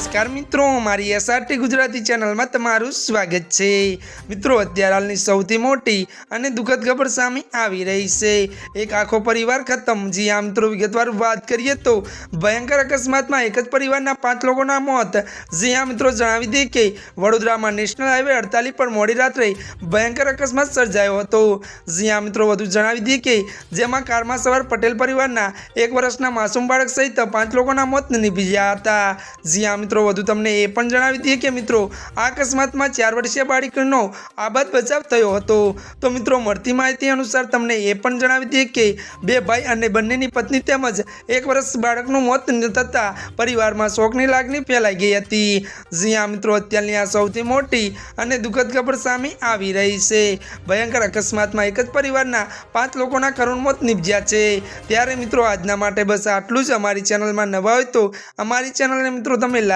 નમસ્કાર મિત્રો, મારી એસઆરટી ગુજરાતી ચેનલમાં તમારું સ્વાગત છે. મિત્રો, અત્યારે હાલની સૌથી મોટી અને દુઃખદ ખબર સામે આવી રહી છે. એક આખો પરિવાર ખતમ. જી આ મિત્રો, વિગતવાર વાત કરીએ તો ભયંકર અકસ્માતમાં એક જ પરિવારના પાંચ લોકોના મોત. જી આ મિત્રો, જણાવી દે કે વડોદરામાં નેશનલ હાઈવે અડતાલીસ પર મોડી રાત્રે ભયંકર અકસ્માત સર્જાયો હતો. જી આ મિત્રો, વધુ જણાવી દે કે જેમાં કારમાં સવાર પટેલ પરિવારના એક વર્ષના માસૂમ બાળક સહિત પાંચ લોકોના મોત નીપજ્યા હતા. જી હા મિત્રો, વધુ તમને એ પણ જણાવી દઈએ કે મિત્રો, આ અકસ્માતમાં ચાર વર્ષીય બાળકનો આબાદ બચાવ થયો હતો. તો મિત્રો, મળતી માહિતી અનુસાર તમને એ પણ જણાવી દઈએ કે બે ભાઈ અને બંનેની પત્ની તેમજ એક વર્ષ બાળકનું મોત થતાં પરિવારમાં શોકની લાગણી ફેલાઈ ગઈ હતી. જી આ મિત્રો, અત્યારની આ સૌથી મોટી અને દુઃખદ ખબર સામે આવી રહી છે. ભયંકર અકસ્માતમાં એક જ પરિવારના પાંચ લોકોના કરુણ મોત નીપજ્યા છે. ત્યારે મિત્રો, આજના માટે બસ આટલું જ. અમારી ચેનલમાં નવા હોય તો અમારી ચેનલને મિત્રો, તમે